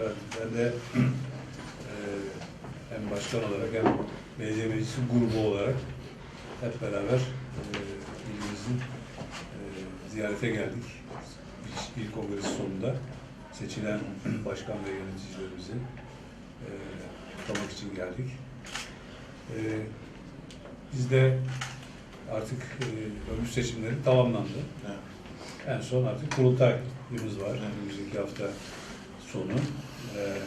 Evet, ben de e, hem başkan olarak hem belediye meclisi grubu olarak hep beraber e, ilimizin e, ziyarete geldik. İl, il kongresi sonunda seçilen başkan ve yöneticilerimizi e, kutlamak için geldik. E, biz de artık e, ömür seçimleri tamamlandı. Evet. En son artık kurultayımız var. Evet. Önümüzdeki hafta sonu. Ee,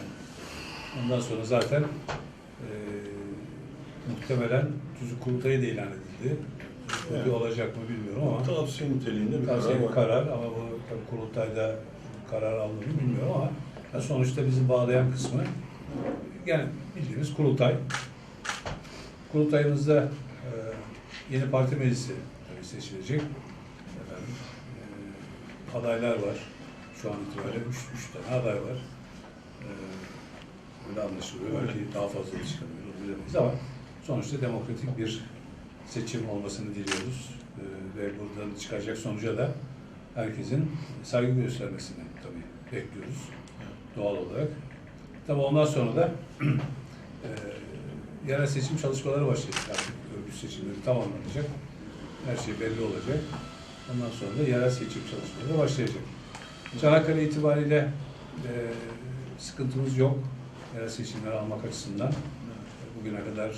ondan sonra zaten e, muhtemelen tüzük kurultayı da ilan edildi. Bir olacak mı bilmiyorum ama Tavsiye niteliğinde bir tavsiye karar var. karar ama bu tabii kurultayda karar alınır mı bilmiyorum ama ya sonuçta bizi bağlayan kısmı yani bildiğimiz kurultay. Kurultayımızda e, yeni parti meclisi tabii seçilecek. Efendim, e, adaylar var. Şu an itibariyle üç, üç tane aday var. E, öyle anlaşılıyor. Belki daha fazla da onu bilemeyiz ama sonuçta demokratik bir seçim olmasını diliyoruz. E, ve buradan çıkacak sonuca da herkesin saygı göstermesini tabii bekliyoruz doğal olarak. Tabii ondan sonra da e, yerel seçim çalışmaları başlayacak artık. Örgüt seçimleri tamamlanacak. Her şey belli olacak. Ondan sonra da yerel seçim çalışmaları başlayacak. Çanakkale itibariyle e, sıkıntımız yok. Yerel seçimleri almak açısından. Bugüne kadar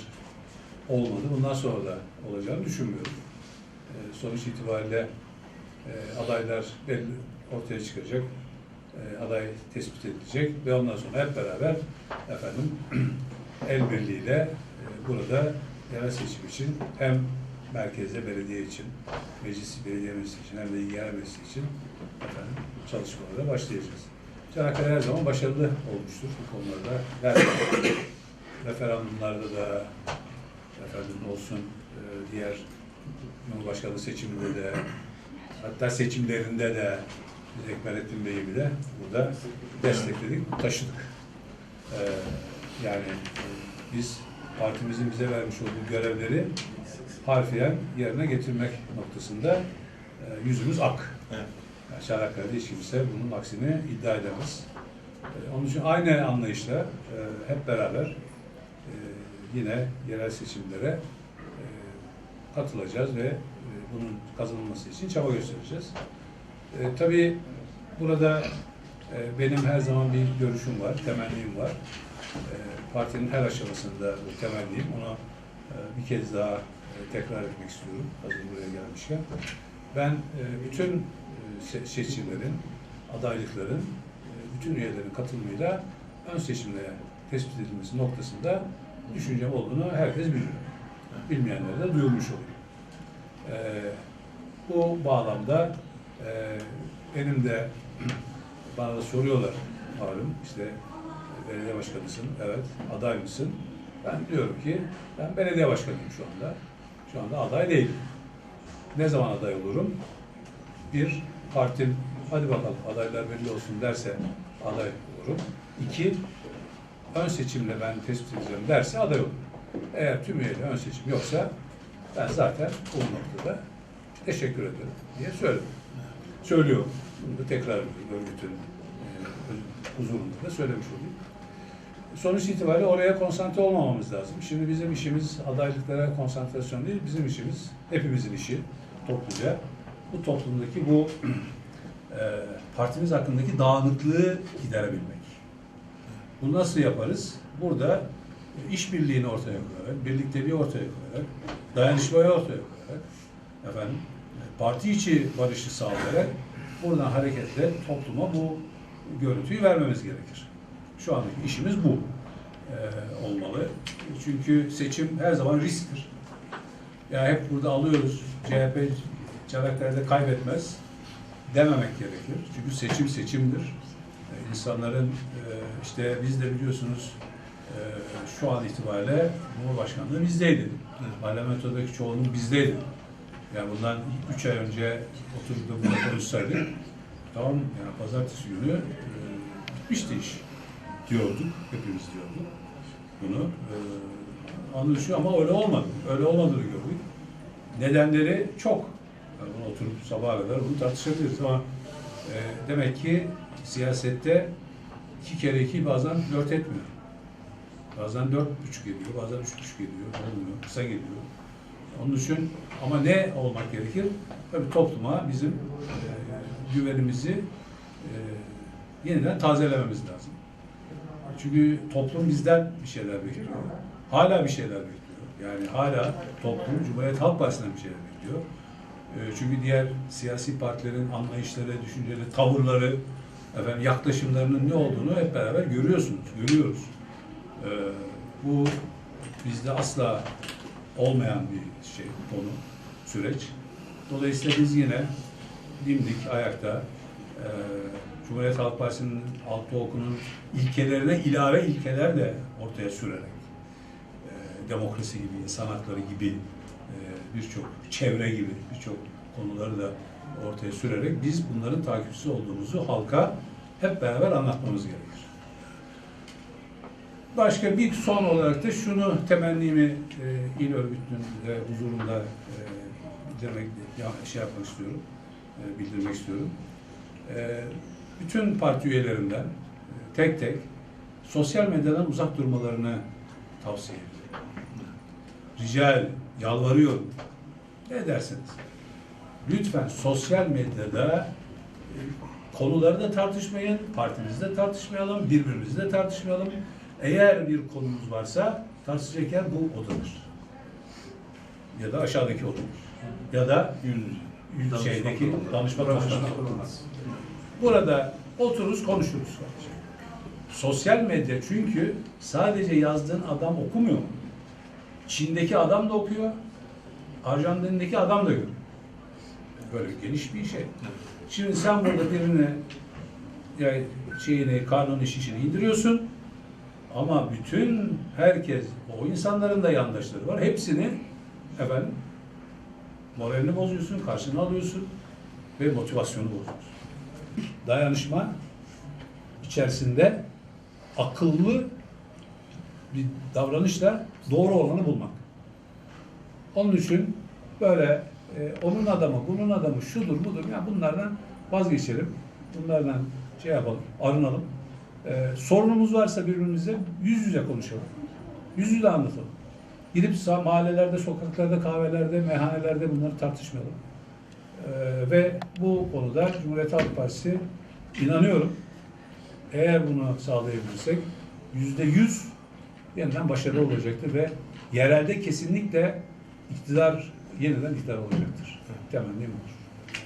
olmadı. Bundan sonra da olacağını düşünmüyorum. E, sonuç itibariyle e, adaylar belli ortaya çıkacak. E, aday tespit edilecek ve ondan sonra hep beraber efendim el birliğiyle e, burada yerel seçim için hem merkezde belediye için, meclis belediye meclisi için hem de yerel meclisi için efendim çalışmalara başlayacağız. Çanakkale her zaman başarılı olmuştur bu konularda. Her referandumlarda da efendim olsun e, diğer Cumhurbaşkanlığı seçiminde de hatta seçimlerinde de biz Ekmelettin Bey'i bile burada destekledik, taşıdık. Ee, yani e, biz partimizin bize vermiş olduğu görevleri harfiyen yerine getirmek noktasında e, yüzümüz ak. Evet. Çanakkale'de hiç kimse bunun aksini iddia edemez. E, onun için aynı anlayışla e, hep beraber e, yine yerel seçimlere e, katılacağız ve bunun kazanılması için çaba göstereceğiz. Tabii burada benim her zaman bir görüşüm var, temennim var. Partinin her aşamasında bu temennim. Onu bir kez daha tekrar etmek istiyorum hazır buraya gelmişken. Ben bütün seçimlerin, adaylıkların, e, bütün üyelerin katılımıyla ön seçimlere tespit edilmesi noktasında düşüncem olduğunu herkes biliyor. Bilmeyenlere de duyurmuş olayım. E, bu bağlamda e, benim de bana da soruyorlar malum işte belediye başkanısın, evet aday mısın? Ben diyorum ki ben belediye başkanıyım şu anda. Şu anda aday değilim. Ne zaman aday olurum? Bir, partim hadi bakalım adaylar belli olsun derse aday olurum. İki, ön seçimle ben tespit edeceğim derse aday olurum. Eğer tüm üyeyle ön seçim yoksa ben zaten bu noktada teşekkür ederim diye söyledim. Söylüyorum. Bunu da tekrar örgütün e, huzurunda da söylemiş olayım. Sonuç itibariyle oraya konsantre olmamamız lazım. Şimdi bizim işimiz adaylıklara konsantrasyon değil, bizim işimiz hepimizin işi topluca. Bu toplumdaki bu e, partimiz hakkındaki dağınıklığı giderebilmek. Bunu nasıl yaparız? Burada işbirliğini ortaya koyarak, birlikteliği ortaya koyarak, dayanışmayı ortaya koyarak, efendim, parti içi barışı sağlayarak buradan hareketle topluma bu görüntüyü vermemiz gerekir. Şu andaki işimiz bu e, olmalı. Çünkü seçim her zaman risktir. Ya hep burada alıyoruz. CHP Çanakkale'de kaybetmez dememek gerekir. Çünkü seçim seçimdir. E, insanların e, işte biz de biliyorsunuz e, şu an itibariyle Cumhurbaşkanlığı bizdeydi. Parlamentodaki çoğunluk bizdeydi. Yani bundan üç ay önce oturup da burada konuşsaydık tamam yani pazartesi günü e, bitmişti iş diyorduk. Hepimiz diyorduk bunu. E, anlaşıyor ama öyle olmadı. Öyle olmadığını gördük. Nedenleri çok. Yani bunu oturup sabaha kadar bunu tartışabiliriz ama e, demek ki siyasette iki kere iki bazen dört etmiyor. Bazen dört buçuk ediyor, bazen üç buçuk ediyor, olmuyor, kısa geliyor. Onun için ama ne olmak gerekir? Tabii topluma bizim e, güvenimizi e, yeniden tazelememiz lazım. Çünkü toplum bizden bir şeyler bekliyor. Hala bir şeyler bekliyor. Yani hala toplum Cumhuriyet Halk Partisi'nden bir şeyler bekliyor. E, çünkü diğer siyasi partilerin anlayışları, düşünceleri, tavırları, efendim yaklaşımlarının ne olduğunu hep beraber görüyorsunuz, görüyoruz. E, bu bizde asla olmayan bir şey, konu, süreç. Dolayısıyla biz yine dimdik ayakta e, Cumhuriyet Halk Partisi'nin altı okunun ilkelerine ilave ilkeler de ortaya sürerek e, demokrasi gibi, insan hakları gibi birçok çevre gibi birçok konuları da ortaya sürerek biz bunların takipçisi olduğumuzu halka hep beraber anlatmamız gerekir. Başka bir son olarak da şunu temennimi e, il örgütünün huzurunda e, bildirmek, ya, şey yapmak istiyorum, e, bildirmek istiyorum. E, bütün parti üyelerinden e, tek tek sosyal medyadan uzak durmalarını tavsiye ediyorum. Rica ediyorum, yalvarıyorum. Ne dersiniz? Lütfen sosyal medyada e, konuları da tartışmayın, partimizde tartışmayalım, birbirimizle tartışmayalım. Eğer bir konumuz varsa tartışacak yer bu odadır. Ya da aşağıdaki odadır. Ya da yüz şeydeki danışma toplantı. Burada otururuz, konuşuruz. Sosyal medya çünkü sadece yazdığın adam okumuyor. Çin'deki adam da okuyor, Arjantin'deki adam da görüyor. Böyle geniş bir şey. Şimdi sen burada birine yani şeyini, karnını şişini indiriyorsun. Ama bütün herkes, o insanların da yandaşları var. Hepsini efendim moralini bozuyorsun, karşına alıyorsun ve motivasyonu bozuyorsun. Dayanışma içerisinde akıllı bir davranışla doğru olanı bulmak. Onun için böyle e, onun adamı, bunun adamı, şudur budur. Yani bunlardan vazgeçelim. Bunlardan şey yapalım, arınalım. E, sorunumuz varsa birbirimize yüz yüze konuşalım. Yüz yüze anlatalım. Gidip mahallelerde, sokaklarda, kahvelerde, meyhanelerde bunları tartışmayalım. E, ve bu konuda Cumhuriyet Halk Partisi inanıyorum eğer bunu sağlayabilirsek yüzde yüz yeniden başarılı olacaktır ve yerelde kesinlikle iktidar yeniden iktidar olacaktır. Temennim olur.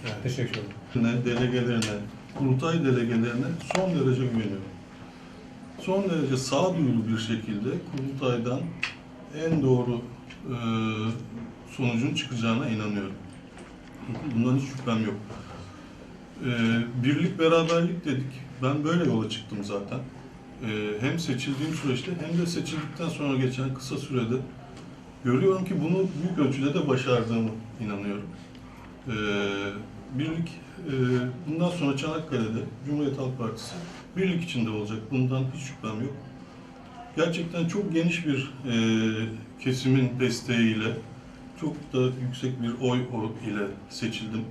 Evet. Teşekkür ederim. Ne, delegelerine, kurultay delegelerine son derece güveniyorum. Son derece sağduyulu bir şekilde kurultaydan en doğru e, sonucun çıkacağına inanıyorum. Bundan hiç şüphem yok. E, birlik beraberlik dedik. Ben böyle yola çıktım zaten. E, hem seçildiğim süreçte hem de seçildikten sonra geçen kısa sürede görüyorum ki bunu büyük ölçüde de başardığımı inanıyorum. Ee, birlik e, bundan sonra Çanakkale'de Cumhuriyet Halk Partisi birlik içinde olacak. Bundan hiç şüphem yok. Gerçekten çok geniş bir e, kesimin desteğiyle çok da yüksek bir oy ile seçildim.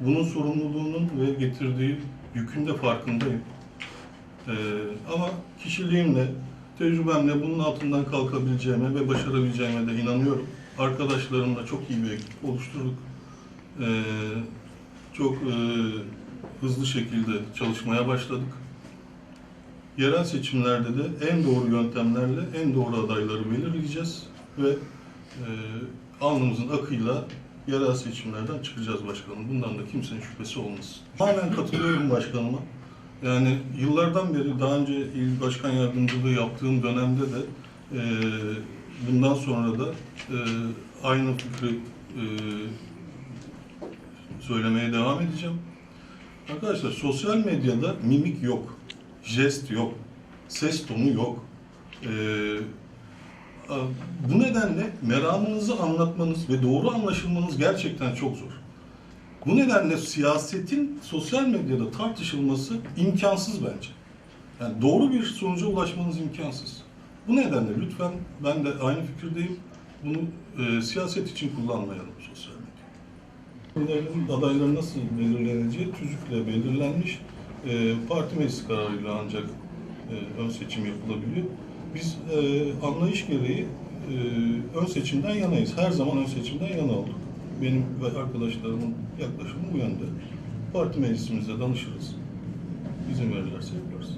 Bunun sorumluluğunun ve getirdiği yükün de farkındayım. Ee, ama kişiliğimle, tecrübemle bunun altından kalkabileceğime ve başarabileceğime de inanıyorum. Arkadaşlarımla çok iyi bir ekip oluşturduk. Ee, çok e, hızlı şekilde çalışmaya başladık. Yerel seçimlerde de en doğru yöntemlerle en doğru adayları belirleyeceğiz ve e, alnımızın akıyla yerel seçimlerden çıkacağız başkanım. Bundan da kimsenin şüphesi olmasın. Tamamen katılıyorum başkanıma. Yani yıllardan beri daha önce il başkan yardımcılığı yaptığım dönemde de e, bundan sonra da e, aynı fikri e, söylemeye devam edeceğim. Arkadaşlar sosyal medyada mimik yok, jest yok, ses tonu yok. A- bu nedenle meramınızı anlatmanız ve doğru anlaşılmanız gerçekten çok zor. Bu nedenle siyasetin sosyal medyada tartışılması imkansız bence. Yani doğru bir sonuca ulaşmanız imkansız. Bu nedenle lütfen ben de aynı fikirdeyim. Bunu e, siyaset için kullanmayalım sosyal medyayı. Adayların, nasıl belirleneceği tüzükle belirlenmiş. E, parti meclisi kararıyla ancak e, ön seçim yapılabiliyor. Biz e, anlayış gereği e, ön seçimden yanayız. Her zaman ön seçimden yana olduk. Benim ve arkadaşlarımın yaklaşımı bu yönde. Parti meclisimizde danışırız. İzin verirlerse yaparız.